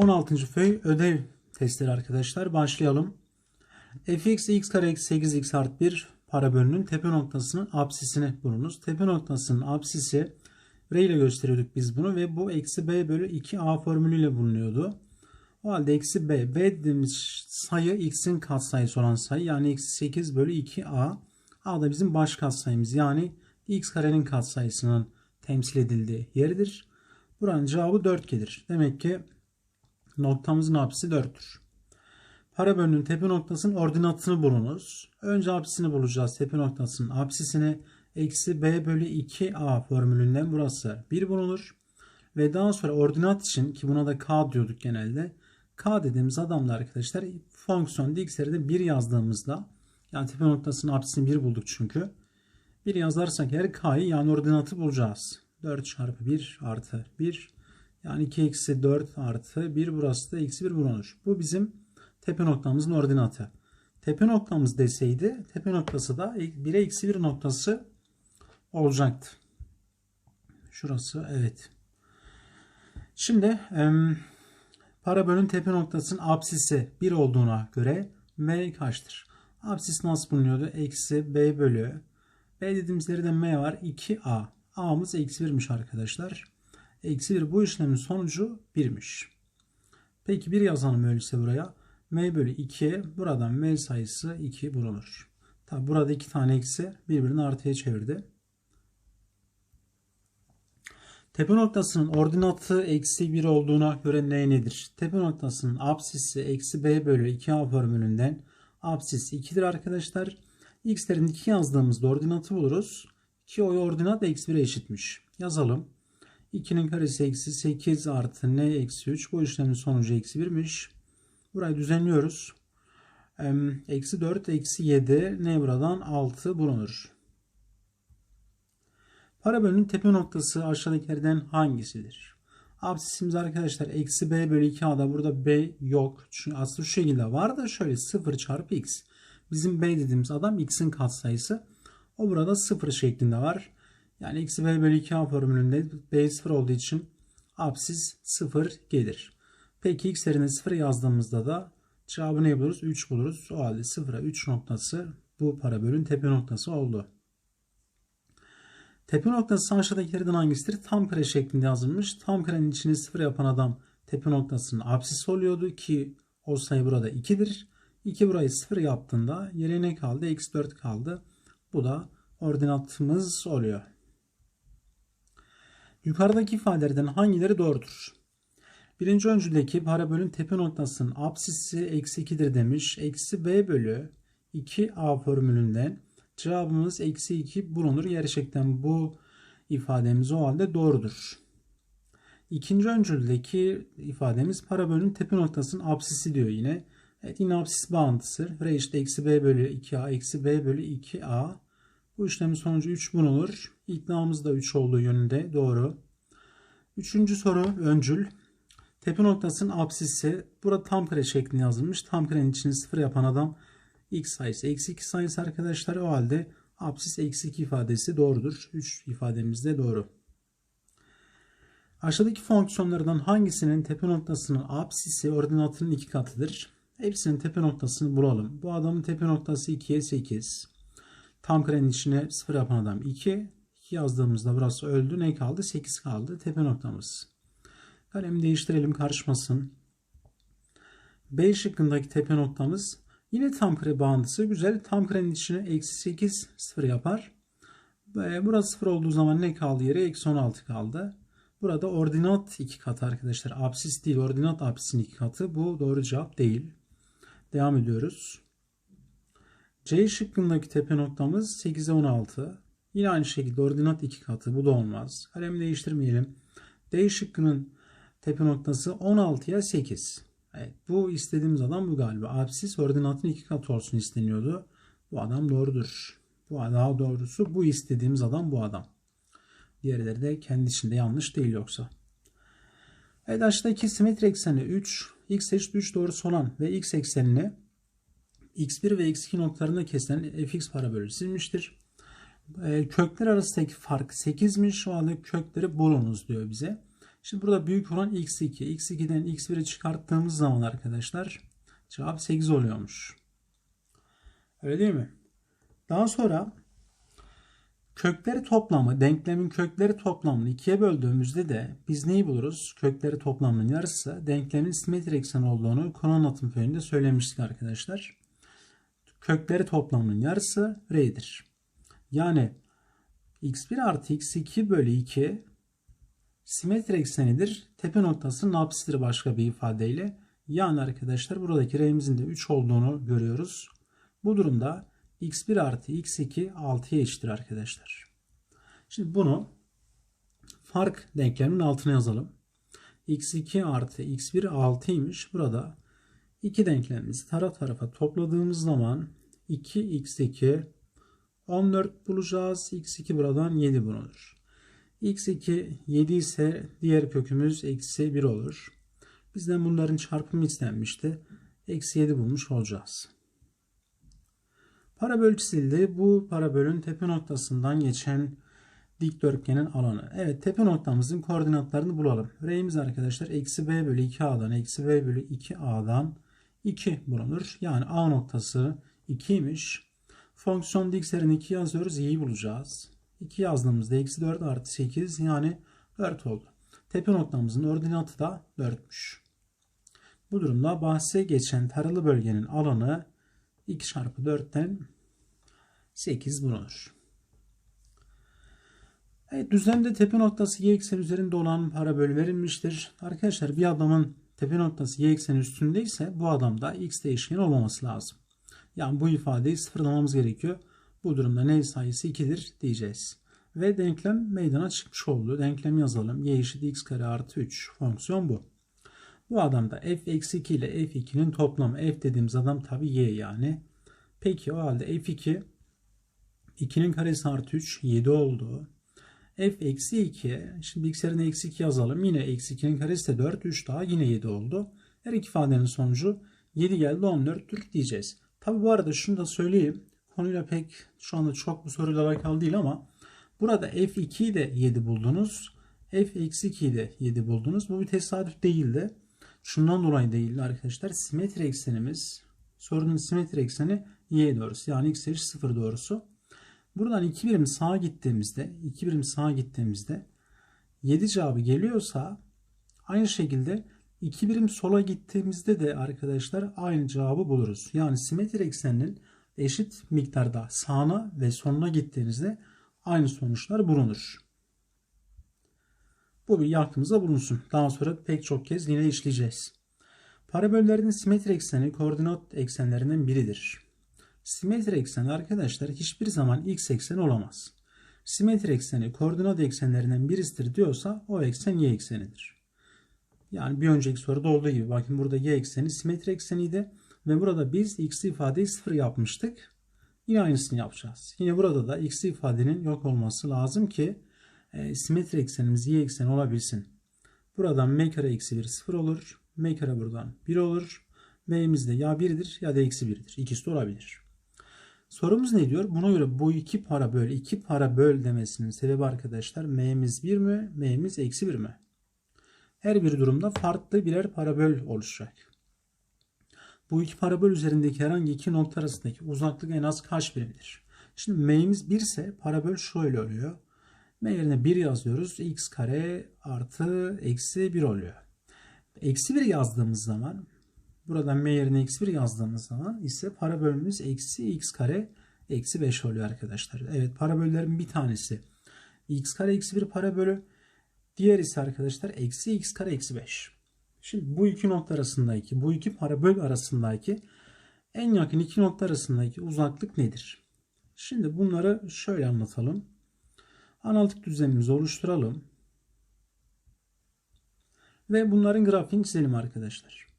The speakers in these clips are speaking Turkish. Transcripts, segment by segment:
16. föy ödev testleri arkadaşlar. Başlayalım. fx x kare eksi 8x artı 1 parabolünün tepe noktasının apsisini bulunuz. Tepe noktasının apsisi R ile gösteriyorduk biz bunu ve bu eksi b bölü 2a formülüyle bulunuyordu. O halde eksi b. b dediğimiz sayı x'in katsayısı olan sayı yani eksi 8 bölü 2a. a da bizim baş katsayımız yani x karenin katsayısının temsil edildiği yeridir. Buranın cevabı 4 gelir. Demek ki noktamızın apsisi 4'tür. Parabolünün tepe noktasının ordinatını bulunuz. Önce apsisini bulacağız. Tepe noktasının apsisini eksi b bölü 2a formülünden burası 1 bulunur. Ve daha sonra ordinat için ki buna da k diyorduk genelde. k dediğimiz adamla arkadaşlar fonksiyon x'leri de 1 yazdığımızda yani tepe noktasının apsisini 1 bulduk çünkü. 1 yazarsak her k'yı yani ordinatı bulacağız. 4 çarpı 1 artı 1 yani 2 eksi 4 artı 1 burası da eksi 1 bulunur. Bu bizim tepe noktamızın ordinatı. Tepe noktamız deseydi tepe noktası da 1'e eksi 1 noktası olacaktı. Şurası evet. Şimdi parabolün tepe noktasının apsisi 1 olduğuna göre m kaçtır? Apsis nasıl bulunuyordu? Eksi b bölü b dediğimiz yerinde m var 2a. a'mız eksi 1'miş arkadaşlar. Eksi 1 bu işlemin sonucu 1'miş. Peki 1 yazalım öyleyse buraya. m bölü 2 buradan m sayısı 2 bulunur. Tabi burada iki tane eksi birbirini artıya çevirdi. Tepe noktasının ordinatı eksi 1 olduğuna göre ne nedir? Tepe noktasının apsisi eksi b bölü 2a formülünden apsis 2'dir arkadaşlar. x'lerin 2 yazdığımızda ordinatı buluruz. Ki o ordinat eksi 1'e eşitmiş. Yazalım. 2'nin karesi eksi 8 artı n eksi 3. Bu işlemin sonucu eksi 1'miş. Burayı düzenliyoruz. Eksi 4 eksi 7 n buradan 6 bulunur. Parabolün tepe noktası aşağıdakilerden hangisidir? Absisimiz arkadaşlar eksi b bölü 2a'da burada b yok. Çünkü aslında şu şekilde var da şöyle 0 çarpı x. Bizim b dediğimiz adam x'in katsayısı. O burada 0 şeklinde var. Yani eksi b bölü 2a formülünde b 0 olduğu için absis 0 gelir. Peki x yerine 0 yazdığımızda da cevabı ne buluruz? 3 buluruz. O halde 0'a 3 noktası bu parabolün tepe noktası oldu. Tepe noktası aşağıdakilerden hangisidir? Tam kare şeklinde yazılmış. Tam karenin içini 0 yapan adam tepe noktasının apsisi oluyordu ki o sayı burada 2'dir. 2 burayı 0 yaptığında yere ne kaldı? Eksi 4 kaldı. Bu da ordinatımız oluyor. Yukarıdaki ifadelerden hangileri doğrudur? Birinci öncüldeki parabolün tepe noktasının apsisi eksi 2'dir demiş. Eksi b bölü 2a formülünden cevabımız eksi 2 bulunur. Gerçekten bu ifademiz o halde doğrudur. İkinci öncüldeki ifademiz parabolün tepe noktasının apsisi diyor yine. Evet yine apsis bağıntısı. R işte eksi b bölü 2a eksi b bölü 2a. Bu işlemin sonucu 3 bulunur. İddiamız da 3 olduğu yönünde doğru. Üçüncü soru öncül. Tepe noktasının apsisi burada tam kare şeklinde yazılmış. Tam karenin içini sıfır yapan adam x sayısı eksi 2 sayısı arkadaşlar. O halde apsis eksi 2 ifadesi doğrudur. 3 ifademiz de doğru. Aşağıdaki fonksiyonlardan hangisinin tepe noktasının apsisi ordinatının 2 katıdır? Hepsinin tepe noktasını bulalım. Bu adamın tepe noktası 2'ye 8. Tam karenin içine 0 yapan adam 2. 2 yazdığımızda burası öldü. Ne kaldı? 8 kaldı. Tepe noktamız. Kalemi değiştirelim karışmasın. B şıkkındaki tepe noktamız yine tam kare bağıntısı. Güzel. Tam karenin içine eksi 8 0 yapar. Burası 0 olduğu zaman ne kaldı yere? Eksi 16 kaldı. Burada ordinat 2 katı arkadaşlar. Apsis değil. Ordinat apsisin 2 katı. Bu doğru cevap değil. Devam ediyoruz. C şıkkındaki tepe noktamız 8'e 16. Yine aynı şekilde ordinat 2 katı. Bu da olmaz. Kalemi değiştirmeyelim. D şıkkının tepe noktası 16'ya 8. Evet, bu istediğimiz adam bu galiba. Apsis ordinatın 2 katı olsun isteniyordu. Bu adam doğrudur. Bu daha doğrusu bu istediğimiz adam bu adam. Diğerleri de kendi içinde yanlış değil yoksa. Evet aşağıdaki simetri ekseni 3, x eşit 3 doğrusu olan ve x eksenini x1 ve x2 noktalarında kesilen fx parabolü çizilmiştir. E, kökler arasındaki fark 8'miş. Şu anda kökleri bulunuz diyor bize. Şimdi burada büyük olan x2. x2'den x1'i çıkarttığımız zaman arkadaşlar cevap 8 oluyormuş. Öyle değil mi? Daha sonra kökleri toplamı, denklemin kökleri toplamını ikiye böldüğümüzde de biz neyi buluruz? Kökleri toplamının yarısı denklemin simetri eksen olduğunu konu anlatım föyünde söylemiştik arkadaşlar. Kökleri toplamının yarısı r'dir. Yani x1 artı x2 bölü 2 simetri eksenidir. Tepe noktasının apsisidir başka bir ifadeyle. Yani arkadaşlar buradaki r'imizin de 3 olduğunu görüyoruz. Bu durumda x1 artı x2 6'ya eşittir arkadaşlar. Şimdi bunu fark denkleminin altına yazalım. x2 artı x1 6'ymış. Burada iki denklemimizi taraf tarafa topladığımız zaman 2x2 14 bulacağız. x2 buradan 7 bulunur. x2 7 ise diğer kökümüz eksi 1 olur. Bizden bunların çarpımı istenmişti. Eksi 7 bulmuş olacağız. Parabol çizildi. Bu parabolün tepe noktasından geçen dikdörtgenin alanı. Evet tepe noktamızın koordinatlarını bulalım. R'imiz arkadaşlar eksi b bölü 2a'dan eksi b bölü 2a'dan 2 bulunur. Yani a noktası 2'ymiş. Fonksiyon x'lerin 2 yazıyoruz. y'yi bulacağız. 2 yazdığımızda eksi 4 artı 8 yani 4 oldu. Tepe noktamızın ordinatı da 4'müş. Bu durumda bahse geçen taralı bölgenin alanı 2 çarpı 4'ten 8 bulunur. Evet, düzlemde tepe noktası y ekseni üzerinde olan parabol verilmiştir. Arkadaşlar bir adamın tepe noktası y ekseni üstündeyse bu adamda x değişkeni olmaması lazım. Yani bu ifadeyi sıfırlamamız gerekiyor. Bu durumda n sayısı 2'dir diyeceğiz. Ve denklem meydana çıkmış oldu. Denklem yazalım. y eşit x kare artı 3. Fonksiyon bu. Bu adamda f eksi 2 ile f2'nin toplamı. f dediğimiz adam tabi y yani. Peki o halde f2 2'nin karesi artı 3 7 oldu. F eksi 2 şimdi yerine eksi 2 yazalım. Yine eksi 2'nin karesi de 4 3 daha yine 7 oldu. Her iki ifadenin sonucu 7 geldi 14'tür diyeceğiz. Tabi bu arada şunu da söyleyeyim. Konuyla pek şu anda çok bu soruyla alakalı değil ama burada f2'yi de 7 buldunuz. f eksi 2'yi de 7 buldunuz. Bu bir tesadüf değildi. Şundan dolayı değildi arkadaşlar. Simetri eksenimiz sorunun simetri ekseni y doğrusu. Yani x eşit 0 doğrusu. Buradan 2 birim sağa gittiğimizde 2 birim sağa gittiğimizde 7 cevabı geliyorsa aynı şekilde 2 birim sola gittiğimizde de arkadaşlar aynı cevabı buluruz. Yani simetri ekseninin eşit miktarda sağına ve sonuna gittiğinizde aynı sonuçlar bulunur. Bu bir aklımıza bulunsun. Daha sonra pek çok kez yine işleyeceğiz. Parabollerin simetri ekseni koordinat eksenlerinden biridir. Simetri ekseni arkadaşlar hiçbir zaman x ekseni olamaz. Simetri ekseni koordinat eksenlerinden birisidir diyorsa o eksen y eksenidir. Yani bir önceki soruda olduğu gibi bakın burada y ekseni simetri ekseniydi ve burada biz x ifadeyi sıfır yapmıştık. Yine aynısını yapacağız. Yine burada da x ifadenin yok olması lazım ki e, simetri eksenimiz y ekseni olabilsin. Buradan m kare eksi 1 sıfır olur. m kare buradan 1 olur. m'miz de ya 1'dir ya da eksi 1'dir. İkisi de olabilir. Sorumuz ne diyor? Buna göre bu iki para böl, iki para böl demesinin sebebi arkadaşlar m'miz 1 mi, m'miz eksi 1 mi? Her bir durumda farklı birer parabol oluşacak. Bu iki parabol üzerindeki herhangi iki nokta arasındaki uzaklık en az kaç birimdir? Şimdi m'miz 1 ise parabol şöyle oluyor. m yerine 1 yazıyoruz. x kare artı eksi 1 oluyor. Eksi 1 yazdığımız zaman buradan m yerine eksi 1 yazdığımız zaman ise parabolümüz eksi x kare eksi 5 oluyor arkadaşlar. Evet parabollerin bir tanesi x kare eksi 1 parabolü. Diğer ise arkadaşlar eksi x kare eksi 5. Şimdi bu iki nokta arasındaki, bu iki parabol arasındaki en yakın iki nokta arasındaki uzaklık nedir? Şimdi bunları şöyle anlatalım. Analitik düzenimizi oluşturalım. Ve bunların grafiğini çizelim arkadaşlar.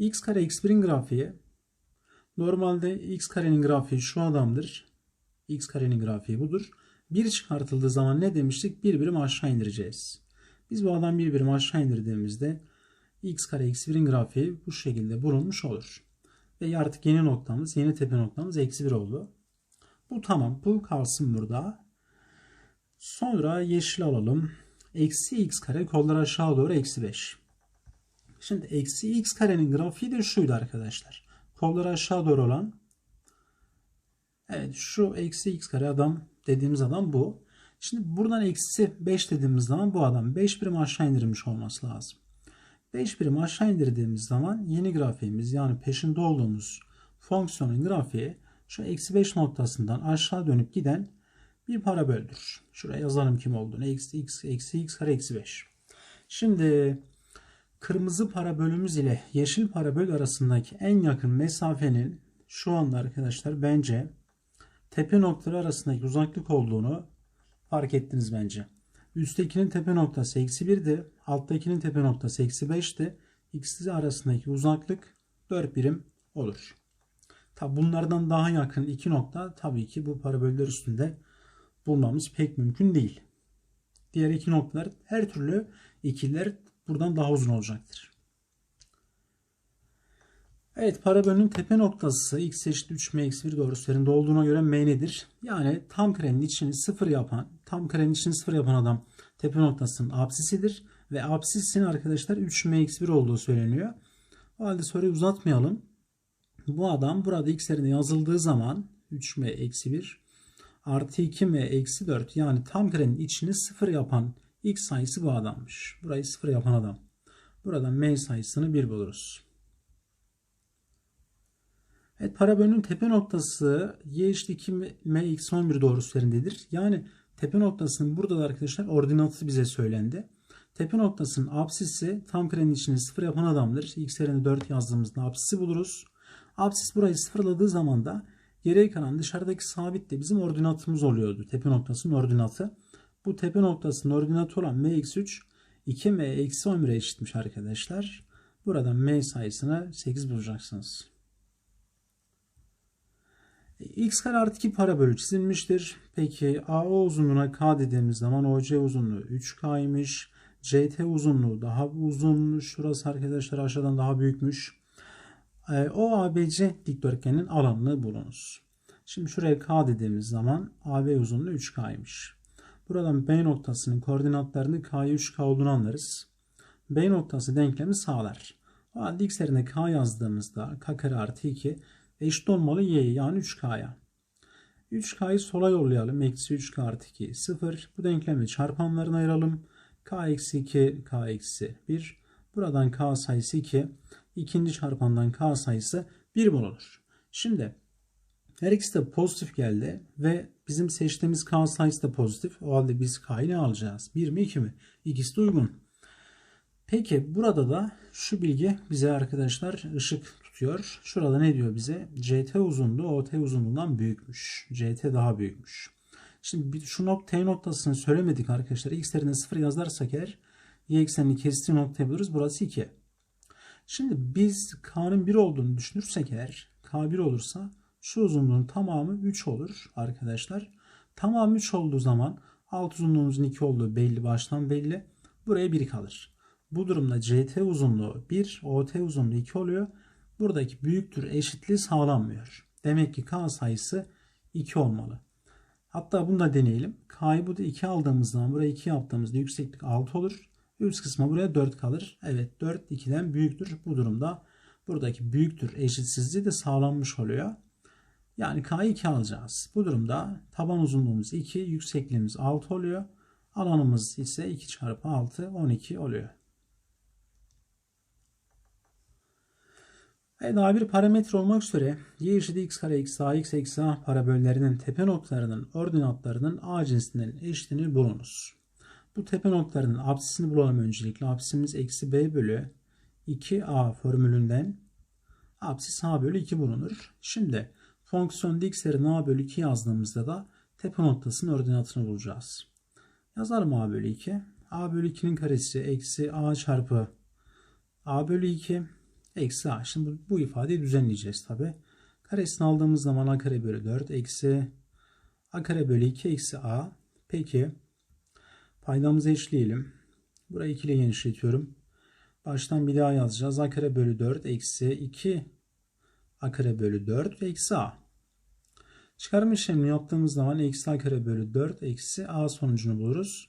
X kare x1'in grafiği normalde x karenin grafiği şu adamdır. x karenin grafiği budur. 1 çıkartıldığı zaman ne demiştik? Bir birim aşağı indireceğiz. Biz bu adam bir birim aşağı indirdiğimizde x kare x1'in grafiği bu şekilde bulunmuş olur. Ve artık yeni noktamız, yeni tepe noktamız eksi 1 oldu. Bu tamam. Bu kalsın burada. Sonra yeşil alalım. Eksi x kare kollar aşağı doğru eksi 5. Şimdi eksi x karenin grafiği de şuydu arkadaşlar. Kollar aşağı doğru olan Evet şu eksi x kare adam dediğimiz adam bu. Şimdi buradan eksi 5 dediğimiz zaman bu adam 5 birim aşağı indirilmiş olması lazım. 5 birim aşağı indirdiğimiz zaman yeni grafiğimiz yani peşinde olduğumuz fonksiyonun grafiği şu eksi 5 noktasından aşağı dönüp giden bir paraböldür. Şuraya yazalım kim olduğunu. Eksi x, eksi x kare eksi 5. Şimdi kırmızı parabölümüz ile yeşil paraböl arasındaki en yakın mesafenin şu anda arkadaşlar bence tepe noktaları arasındaki uzaklık olduğunu fark ettiniz bence. Üsttekinin tepe noktası eksi 1'di. Alttakinin tepe noktası eksi 5'ti. İkisi arasındaki uzaklık 4 birim olur. Tabi bunlardan daha yakın iki nokta tabii ki bu paraböller üstünde bulmamız pek mümkün değil. Diğer iki noktalar her türlü ikiler buradan daha uzun olacaktır. Evet parabölün tepe noktası x eşit 3m eksi 1 doğrusu olduğuna göre m nedir? Yani tam karenin içini sıfır yapan, tam karenin içini sıfır yapan adam tepe noktasının apsisidir. Ve apsisin arkadaşlar 3m eksi 1 olduğu söyleniyor. O halde soruyu uzatmayalım. Bu adam burada x yerine yazıldığı zaman 3m eksi 1 artı 2m eksi 4 yani tam karenin içini sıfır yapan x sayısı bu adammış. Burayı sıfır yapan adam. Buradan m sayısını 1 buluruz. Evet parabölün tepe noktası y eşit 2m eksi 11 doğrusu üzerindedir. Yani tepe noktasının burada da arkadaşlar ordinatı bize söylendi. Tepe noktasının apsisi tam karenin içini sıfır yapan adamdır. X yerine 4 yazdığımızda apsisi buluruz. Apsis burayı sıfırladığı zaman da geriye kalan dışarıdaki sabit de bizim ordinatımız oluyordu. Tepe noktasının ordinatı. Bu tepe noktasının ordinatı olan m-3 2m eksi 11'e eşitmiş arkadaşlar. Buradan m sayısını 8 bulacaksınız. x kare artı 2 parabölü çizilmiştir. Peki AO uzunluğuna k dediğimiz zaman OC uzunluğu 3k'ymış. CT uzunluğu daha uzun. Şurası arkadaşlar aşağıdan daha büyükmüş. E, o ABC dikdörtgenin alanını bulunuz. Şimdi şuraya K dediğimiz zaman AB uzunluğu 3K'ymış. Buradan B noktasının koordinatlarını K'ya 3K olduğunu anlarız. B noktası denklemi sağlar. O halde x yerine K yazdığımızda K kare artı 2 eşit olmalı Y'ye yani 3K'ya. 3K'yı sola yollayalım. Eksi 3K artı 2 0. Bu denklemi çarpanlarına ayıralım. K eksi 2 K eksi 1. Buradan K sayısı 2 ikinci çarpandan k sayısı 1 bulunur. Şimdi her ikisi de pozitif geldi ve bizim seçtiğimiz k sayısı da pozitif. O halde biz k'yı ne alacağız? 1 mi 2 mi? İkisi de uygun. Peki burada da şu bilgi bize arkadaşlar ışık tutuyor. Şurada ne diyor bize? CT uzunluğu OT uzunluğundan büyükmüş. CT daha büyükmüş. Şimdi şu nokta T noktasını söylemedik arkadaşlar. X yerine 0 yazarsak eğer y eksenini kestiği noktayı buluruz. Burası 2. Şimdi biz K'nın 1 olduğunu düşünürsek eğer K 1 olursa şu uzunluğun tamamı 3 olur arkadaşlar. Tamamı 3 olduğu zaman alt uzunluğumuzun 2 olduğu belli baştan belli. Buraya 1 kalır. Bu durumda CT uzunluğu 1, OT uzunluğu 2 oluyor. Buradaki büyüktür eşitliği sağlanmıyor. Demek ki K sayısı 2 olmalı. Hatta bunu da deneyelim. K'yı burada 2 aldığımız zaman buraya 2 yaptığımızda yükseklik 6 olur. Üst kısma buraya 4 kalır. Evet 4 2'den büyüktür. Bu durumda buradaki büyüktür eşitsizliği de sağlanmış oluyor. Yani K'yı 2 alacağız. Bu durumda taban uzunluğumuz 2, yüksekliğimiz 6 oluyor. Alanımız ise 2 çarpı 6, 12 oluyor. Evet, daha bir parametre olmak üzere y eşit x kare eksi a x eksi a paraböllerinin tepe noktalarının ordinatlarının a cinsinden eşitini bulunuz. Bu tepe noktalarının apsisini bulalım öncelikle. Apsisimiz eksi b bölü 2a formülünden apsis a bölü 2 bulunur. Şimdi fonksiyon x yerine a bölü 2 yazdığımızda da tepe noktasının ordinatını bulacağız. Yazalım a bölü 2. a bölü 2'nin karesi eksi a çarpı a bölü 2 eksi a. Şimdi bu ifadeyi düzenleyeceğiz tabi. Karesini aldığımız zaman a kare bölü 4 eksi a kare bölü 2 eksi a. Peki Paydamızı eşleyelim. Burayı 2 ile genişletiyorum. Baştan bir daha yazacağız. A kare bölü 4 eksi 2 A kare bölü 4 eksi A. Çıkarma işlemini yaptığımız zaman eksi A kare bölü 4 eksi A sonucunu buluruz.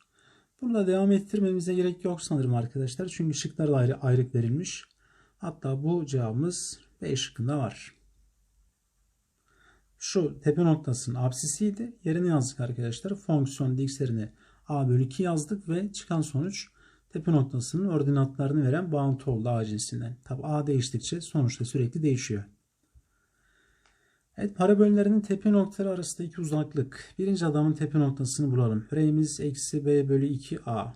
Burada devam ettirmemize gerek yok sanırım arkadaşlar. Çünkü şıklar da ayrı, ayrık verilmiş. Hatta bu cevabımız B şıkkında var. Şu tepe noktasının absisiydi. Yerine yazdık arkadaşlar. Fonksiyon x yerine a bölü 2 yazdık ve çıkan sonuç tepe noktasının ordinatlarını veren bağıntı oldu a cinsinden. Tabi a değiştikçe sonuçta sürekli değişiyor. Evet parabollerinin tepe noktaları arasındaki uzaklık. Birinci adamın tepe noktasını bulalım. R'miz eksi b bölü 2a.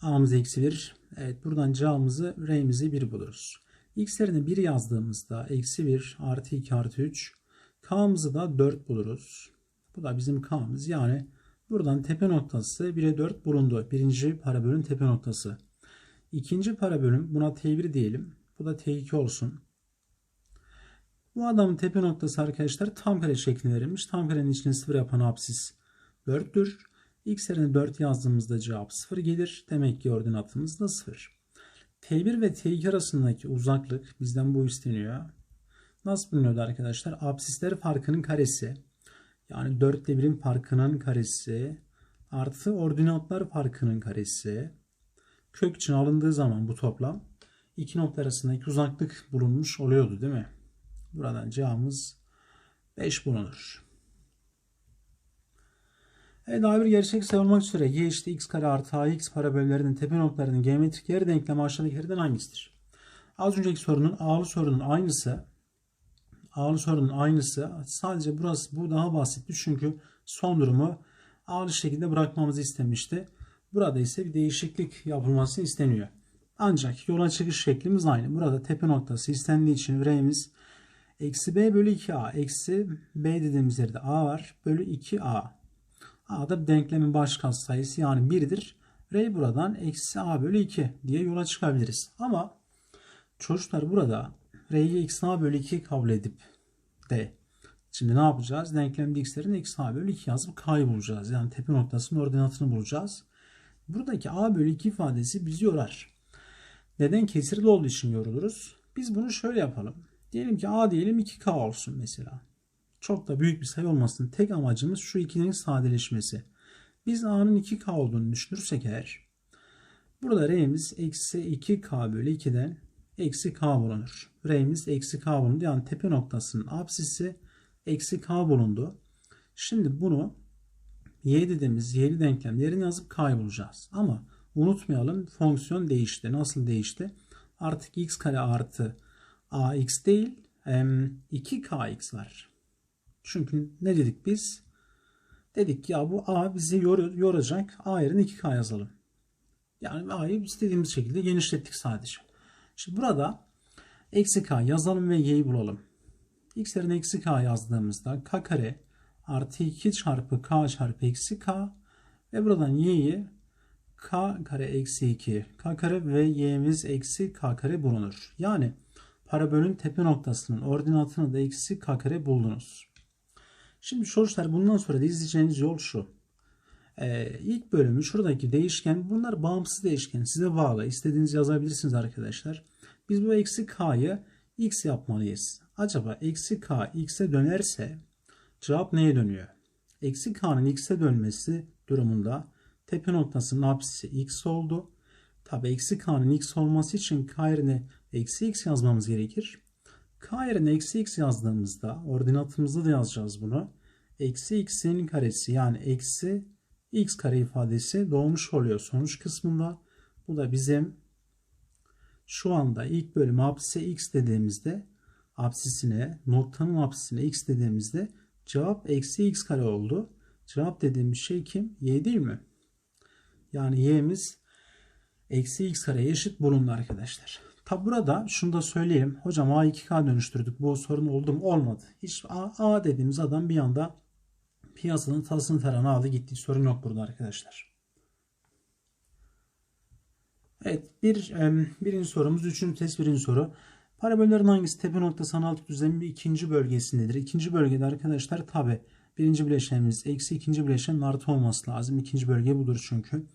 A'mız eksi 1. Evet buradan C'mızı R'mizi 1 buluruz. X'lerini 1 yazdığımızda eksi 1 artı 2 artı 3. K'mızı da 4 buluruz. Bu da bizim K'mız. Yani buradan tepe noktası 1'e 4 bulundu. Birinci parabolün tepe noktası. İkinci parabolün buna T1 diyelim. Bu da T2 olsun. Bu adamın tepe noktası arkadaşlar tam kare şeklinde verilmiş. Tam karenin içine 0 yapan apsis 4'tür. X yerine 4 yazdığımızda cevap 0 gelir. Demek ki ordinatımız da 0. T1 ve T2 arasındaki uzaklık bizden bu isteniyor. Nasıl bulunuyordu arkadaşlar? Apsisler farkının karesi. Yani 4 ile 1'in farkının karesi artı ordinatlar farkının karesi. Kök için alındığı zaman bu toplam iki nokta arasındaki uzaklık bulunmuş oluyordu değil mi? Buradan cevabımız 5 bulunur. Evet daha bir gerçek savunmak üzere y eşittir x kare artı ax parabollerinin tepe noktalarının geometrik yer denklemi aşağıdakilerden hangisidir? Az önceki sorunun a'lı sorunun aynısı a'lı sorunun aynısı sadece burası bu daha basitti çünkü son durumu a'lı şekilde bırakmamızı istemişti. Burada ise bir değişiklik yapılması isteniyor. Ancak yola çıkış şeklimiz aynı. Burada tepe noktası istendiği için r'miz eksi b bölü 2a eksi b dediğimiz yerde a var bölü 2a. A da denklemin baş katsayısı yani 1'dir. R buradan eksi A bölü 2 diye yola çıkabiliriz. Ama çocuklar burada R'yi eksi A bölü 2 kabul edip de şimdi ne yapacağız? Denklemde x'lerin eksi A bölü 2 yazıp K'yı bulacağız. Yani tepe noktasının ordinatını bulacağız. Buradaki A bölü 2 ifadesi bizi yorar. Neden? Kesirli olduğu için yoruluruz. Biz bunu şöyle yapalım. Diyelim ki A diyelim 2K olsun mesela çok da büyük bir sayı olmasın. Tek amacımız şu ikinin sadeleşmesi. Biz a'nın 2k olduğunu düşünürsek eğer burada r'miz eksi 2k bölü 2'den eksi k bulunur. R'miz eksi k bulundu. Yani tepe noktasının apsisi eksi k bulundu. Şimdi bunu y dediğimiz y'li denklem yerine yazıp k'yı bulacağız. Ama unutmayalım fonksiyon değişti. Nasıl değişti? Artık x kare artı ax değil 2kx var. Çünkü ne dedik biz? Dedik ya bu A bizi yor, yoracak. A yerine 2K yazalım. Yani A'yı istediğimiz şekilde genişlettik sadece. Şimdi burada eksi K yazalım ve Y'yi bulalım. X yerine eksi K yazdığımızda K kare artı 2 çarpı K çarpı eksi K ve buradan Y'yi K kare eksi 2 K kare ve Y'miz eksi K kare bulunur. Yani parabolün tepe noktasının ordinatını da eksi kare buldunuz. Şimdi çocuklar bundan sonra da izleyeceğiniz yol şu. Ee, ilk bölümü şuradaki değişken bunlar bağımsız değişken size bağlı. İstediğiniz yazabilirsiniz arkadaşlar. Biz bu eksi k'yı x yapmalıyız. Acaba eksi k x'e dönerse cevap neye dönüyor? Eksi k'nın x'e dönmesi durumunda tepe noktasının apsisi x oldu. Tabi eksi k'nın x olması için k yerine eksi x yazmamız gerekir. K yerine eksi x yazdığımızda ordinatımızda da yazacağız bunu. Eksi x'in karesi yani eksi x kare ifadesi doğmuş oluyor sonuç kısmında. Bu da bizim şu anda ilk bölüm apsise x dediğimizde apsisine noktanın apsisine x dediğimizde cevap eksi x kare oldu. Cevap dediğimiz şey kim? Y değil mi? Yani y'miz eksi x kare eşit bulundu arkadaşlar. Tabi burada şunu da söyleyeyim. Hocam A2K dönüştürdük. Bu sorun oldu mu? Olmadı. Hiç A, A dediğimiz adam bir anda piyasanın tasını tarağını aldı gitti. Sorun yok burada arkadaşlar. Evet bir birinci sorumuz. Üçüncü test birinci soru. Parabollerin hangisi tepe noktası analtık düzlemin ikinci bölgesindedir? İkinci bölgede arkadaşlar tabi birinci bileşenimiz eksi ikinci bileşenin artı olması lazım. İkinci bölge budur çünkü.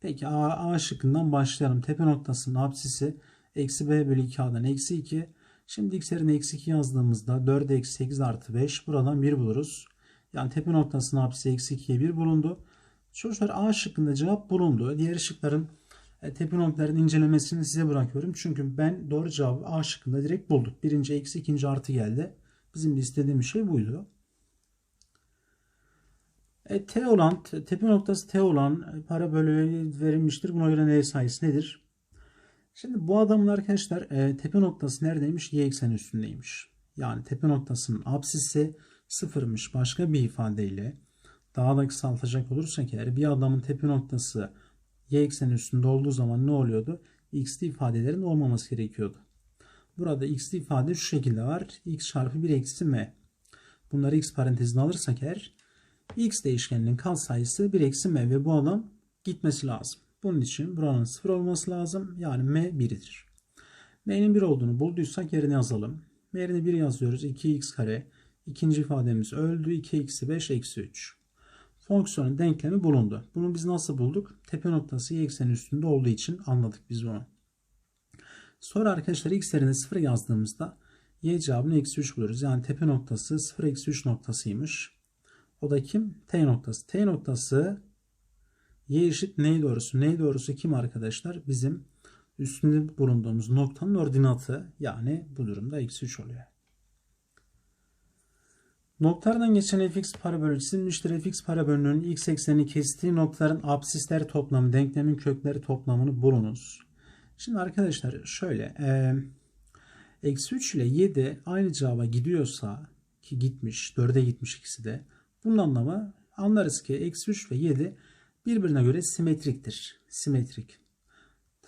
Peki A, A şıkkından başlayalım. Tepe noktasının apsisi Eksi b bölü 2a'dan eksi 2. Şimdi x yerine eksi 2 yazdığımızda 4 eksi 8 artı 5. Buradan 1 buluruz. Yani tepe noktasının apsisi eksi 2'ye 1 bulundu. Çocuklar A şıkkında cevap bulundu. Diğer şıkların e, tepe noktaların incelemesini size bırakıyorum. Çünkü ben doğru cevabı A şıkkında direkt bulduk. Birinci eksi ikinci artı geldi. Bizim de istediğimiz şey buydu. E, T olan, te- tepe noktası T olan para bölü verilmiştir. Buna göre N sayısı nedir? Şimdi bu adamın arkadaşlar e, tepe noktası neredeymiş? Y ekseni üstündeymiş. Yani tepe noktasının apsisi sıfırmış. Başka bir ifadeyle daha da kısaltacak olursak eğer bir adamın tepe noktası y ekseni üstünde olduğu zaman ne oluyordu? x'li ifadelerin olmaması gerekiyordu. Burada x'li ifade şu şekilde var. x çarpı 1 eksi m. Bunları x parantezine alırsak eğer x değişkeninin katsayısı 1 eksi m ve bu adam gitmesi lazım. Bunun için buranın 0 olması lazım. Yani m 1'dir. m'nin 1 olduğunu bulduysak yerine yazalım. m yerine 1 yazıyoruz. 2x kare. İkinci ifademiz öldü. 2 eksi 5 eksi 3 fonksiyonun denklemi bulundu. Bunu biz nasıl bulduk? Tepe noktası y ekseni üstünde olduğu için anladık biz bunu. Sonra arkadaşlar x yerine 0 yazdığımızda y cevabını eksi 3 buluruz. Yani tepe noktası 0 eksi 3 noktasıymış. O da kim? T noktası. T noktası y eşit ney doğrusu? Ney doğrusu kim arkadaşlar? Bizim üstünde bulunduğumuz noktanın ordinatı. Yani bu durumda eksi 3 oluyor. Noktalardan geçen fx parabolü çizilmiştir. fx parabolünün x eksenini kestiği noktaların absisler toplamı, denklemin kökleri toplamını bulunuz. Şimdi arkadaşlar şöyle. Eksi 3 ile 7 aynı cevaba gidiyorsa ki gitmiş, 4'e gitmiş ikisi de. Bunun anlamı anlarız ki eksi 3 ve 7 birbirine göre simetriktir. Simetrik.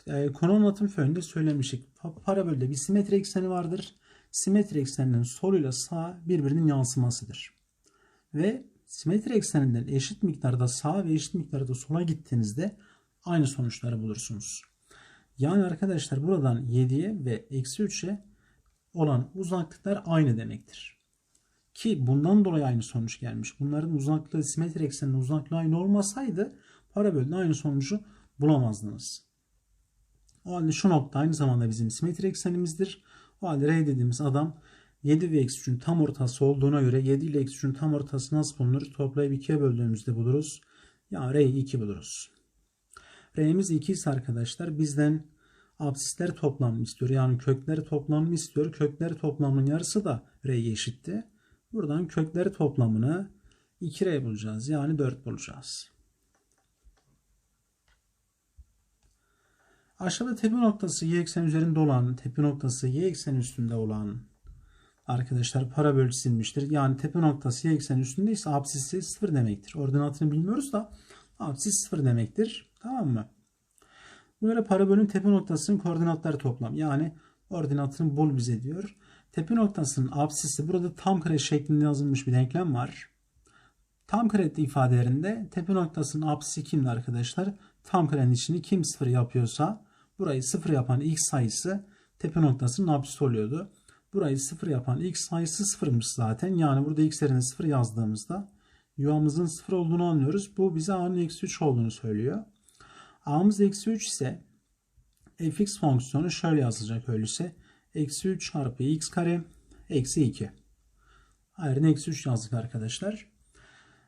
E, konu anlatım föyünde söylemiştik. Parabolde bir simetri ekseni vardır simetri ekseninin soluyla sağ birbirinin yansımasıdır. Ve simetri ekseninden eşit miktarda sağa ve eşit miktarda sola gittiğinizde aynı sonuçları bulursunuz. Yani arkadaşlar buradan 7'ye ve eksi 3'e olan uzaklıklar aynı demektir. Ki bundan dolayı aynı sonuç gelmiş. Bunların uzaklığı simetri ekseninin uzaklığı aynı olmasaydı parabolde aynı sonucu bulamazdınız. O halde şu nokta aynı zamanda bizim simetri eksenimizdir. O halde R dediğimiz adam 7 ve eksi 3'ün tam ortası olduğuna göre 7 ile eksi 3'ün tam ortası nasıl bulunur? Toplayıp 2'ye böldüğümüzde buluruz. Yani R'yi 2 buluruz. R'miz 2 ise arkadaşlar bizden absisler toplamını istiyor. Yani kökleri toplamını istiyor. Kökleri toplamının yarısı da R'ye eşitti. Buradan kökleri toplamını 2R bulacağız. Yani 4 bulacağız. Aşağıda tepe noktası y eksen üzerinde olan, tepe noktası y eksen üstünde olan arkadaşlar parabol çizilmiştir. Yani tepe noktası y eksen üstündeyse apsisi 0 demektir. Ordinatını bilmiyoruz da apsis 0 demektir. Tamam mı? Böyle parabolün tepe noktasının koordinatları toplam. Yani ordinatını bul bize diyor. Tepe noktasının apsisi burada tam kare şeklinde yazılmış bir denklem var. Tam kare ifadelerinde tepe noktasının apsisi kimdi arkadaşlar? Tam karenin içini kim sıfır yapıyorsa burayı sıfır yapan x sayısı tepe noktasının apsisi oluyordu. Burayı sıfır yapan x sayısı sıfırmış zaten. Yani burada x yerine sıfır yazdığımızda yuvamızın sıfır olduğunu anlıyoruz. Bu bize a'nın eksi 3 olduğunu söylüyor. a'mız eksi 3 ise fx fonksiyonu şöyle yazılacak öyleyse. Eksi 3 çarpı x kare eksi 2. Ayrıca eksi 3 yazdık arkadaşlar.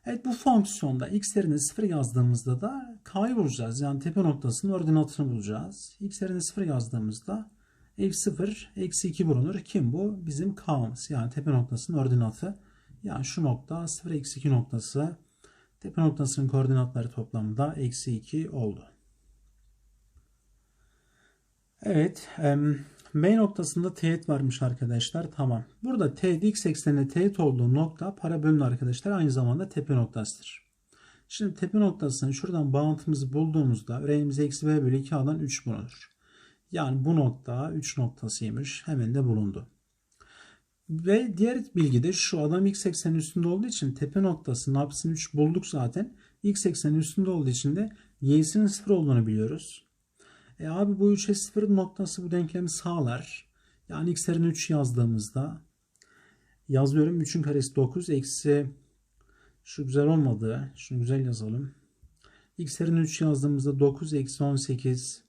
Evet bu fonksiyonda x yerine 0 yazdığımızda da k'yı bulacağız. Yani tepe noktasının ordinatını bulacağız. x yerine 0 yazdığımızda eksi 0 eksi 2 bulunur. Kim bu? Bizim k'mız. Yani tepe noktasının ordinatı. Yani şu nokta 0 eksi 2 noktası. Tepe noktasının koordinatları toplamında eksi 2 oldu. Evet. M noktasında teğet varmış arkadaşlar. Tamam. Burada teğet x eksenine teğet olduğu nokta parabolün arkadaşlar aynı zamanda tepe noktasıdır. Şimdi tepe noktasını şuradan bağıntımızı bulduğumuzda r'imiz eksi b bölü 2a'dan 3 bulunur. Yani bu nokta 3 noktasıymış. Hemen de bulundu. Ve diğer bilgi de şu adam x eksenin üstünde olduğu için tepe noktasının apsisini 3 bulduk zaten. x eksenin üstünde olduğu için de y'sinin 0 olduğunu biliyoruz. E abi bu 3'e 0 noktası bu denklemi sağlar. Yani x yerine 3 yazdığımızda yazıyorum 3'ün karesi 9 eksi şu güzel olmadı. Şunu güzel yazalım. x yerine 3 yazdığımızda 9 eksi 18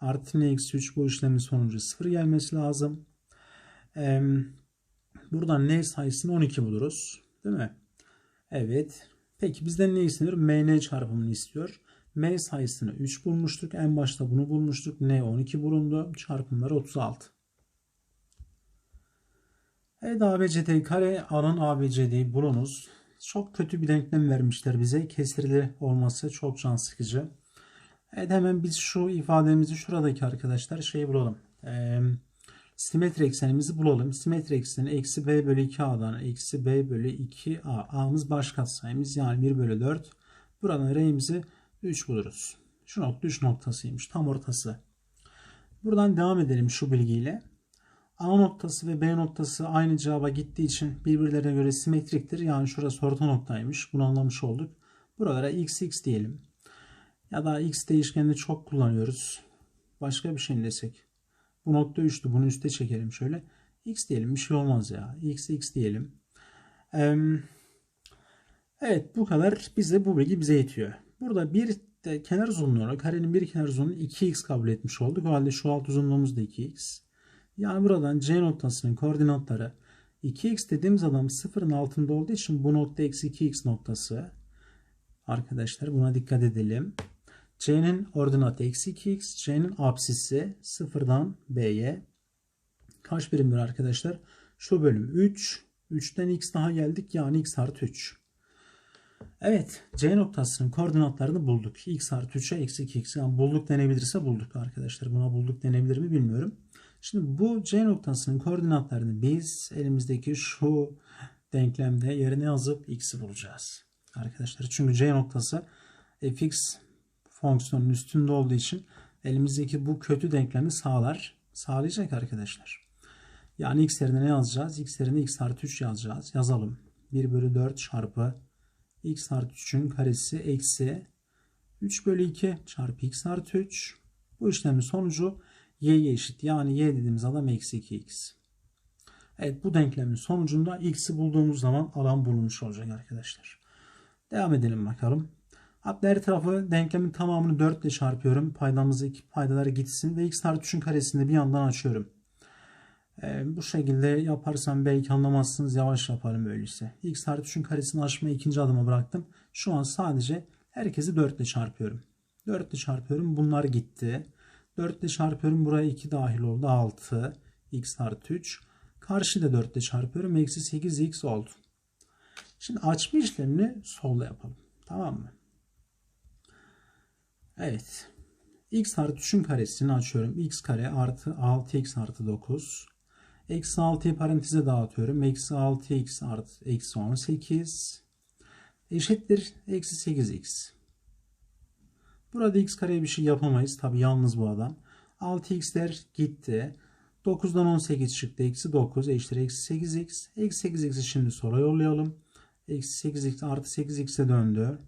artı ne eksi 3 bu işlemin sonucu 0 gelmesi lazım. Ee, buradan n sayısını 12 buluruz. Değil mi? Evet. Peki bizden ne isteniyor? MN çarpımını istiyor. M sayısını 3 bulmuştuk. En başta bunu bulmuştuk. N 12 bulundu. Çarpımları 36. Evet ABCD kare alan ABCD'yi bulunuz. Çok kötü bir denklem vermişler bize. Kesirli olması çok can sıkıcı. Evet hemen biz şu ifademizi şuradaki arkadaşlar şeyi bulalım. Ee, simetri eksenimizi bulalım. Simetri ekseni eksi b bölü 2a'dan eksi b bölü 2a. a'mız baş katsayımız yani 1 bölü 4. Buradan r'imizi 3 buluruz. Şu nokta 3 noktasıymış. Tam ortası. Buradan devam edelim şu bilgiyle. A noktası ve B noktası aynı cevaba gittiği için birbirlerine göre simetriktir. Yani şurası orta noktaymış. Bunu anlamış olduk. Buralara x x diyelim. Ya da x değişkenini çok kullanıyoruz. Başka bir şey desek? Bu nokta 3'tü. Bunu üste çekelim şöyle. x diyelim. Bir şey olmaz ya. x x diyelim. Evet bu kadar. Bize bu bilgi bize yetiyor. Burada bir de kenar uzunluğunu, karenin bir kenar uzunluğunu 2x kabul etmiş olduk. O halde şu alt uzunluğumuz da 2x. Yani buradan C noktasının koordinatları 2x dediğimiz adam sıfırın altında olduğu için bu nokta eksi 2x noktası. Arkadaşlar buna dikkat edelim. C'nin ordinatı eksi 2x. C'nin apsisi sıfırdan B'ye. Kaç birimdir arkadaşlar? Şu bölüm 3. 3'ten x daha geldik yani x artı 3. Evet C noktasının koordinatlarını bulduk. x artı 3'e eksi 2x. Yani bulduk denebilirse bulduk arkadaşlar. Buna bulduk denebilir mi bilmiyorum. Şimdi bu C noktasının koordinatlarını biz elimizdeki şu denklemde yerine yazıp x'i bulacağız. Arkadaşlar çünkü C noktası fx fonksiyonun üstünde olduğu için elimizdeki bu kötü denklemi sağlar. Sağlayacak arkadaşlar. Yani x yerine ne yazacağız? x yerine x artı 3 yazacağız. Yazalım. 1 bölü 4 çarpı x artı 3'ün karesi eksi 3 bölü 2 çarpı x artı 3. Bu işlemin sonucu y'ye eşit. Yani y dediğimiz adam eksi 2x. Evet bu denklemin sonucunda x'i bulduğumuz zaman alan bulunmuş olacak arkadaşlar. Devam edelim bakalım. Her tarafı denklemin tamamını 4 ile çarpıyorum. Paydamızı iki paydaları gitsin ve x artı 3'ün karesini bir yandan açıyorum. Ee, bu şekilde yaparsam belki anlamazsınız. Yavaş yapalım öyleyse. x artı 3'ün karesini açmayı ikinci adıma bıraktım. Şu an sadece herkesi 4 ile çarpıyorum. 4 ile çarpıyorum. Bunlar gitti. 4 ile çarpıyorum. Buraya 2 dahil oldu. 6. x artı 3. Karşıda 4 ile çarpıyorum. Eksi 8x oldu. Şimdi açma işlemini solda yapalım. Tamam mı? Evet. x artı 3'ün karesini açıyorum. x kare artı 6x artı 9. Eksi 6'yı paranteze dağıtıyorum. Eksi 6x artı eksi 18. Eşittir. Eksi 8x. Burada x kareye bir şey yapamayız. Tabi yalnız bu adam. 6x'ler gitti. 9'dan 18 çıktı. Eksi 9 eşittir. Eksi 8x. Eksi 8x'i şimdi sola yollayalım. Eksi 8x artı 8x'e döndü.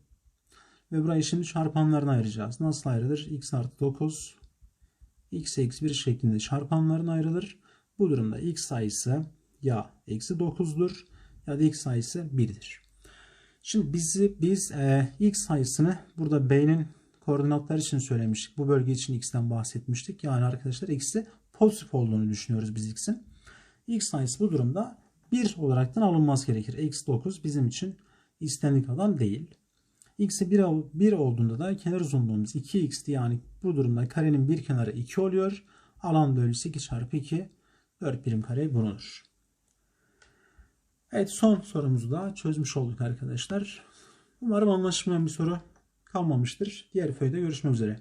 Ve burayı şimdi çarpanlarına ayıracağız. Nasıl ayrılır? x artı 9 x eksi 1 şeklinde çarpanlarına ayrılır. Bu durumda x sayısı ya eksi 9'dur ya da x sayısı 1'dir. Şimdi bizi, biz e, x sayısını burada b'nin koordinatlar için söylemiştik. Bu bölge için x'ten bahsetmiştik. Yani arkadaşlar x'i pozitif olduğunu düşünüyoruz biz x'in. x sayısı bu durumda 1 olaraktan alınması gerekir. Eksi 9 bizim için istendik alan değil. x'e 1, 1 olduğunda da kenar uzunluğumuz 2x'ti. Yani bu durumda karenin bir kenarı 2 oluyor. Alan bölüsü 2 çarpı 2 4 birim kare bulunur. Evet son sorumuzu da çözmüş olduk arkadaşlar. Umarım anlaşılmayan bir soru kalmamıştır. Diğer föyde görüşmek üzere.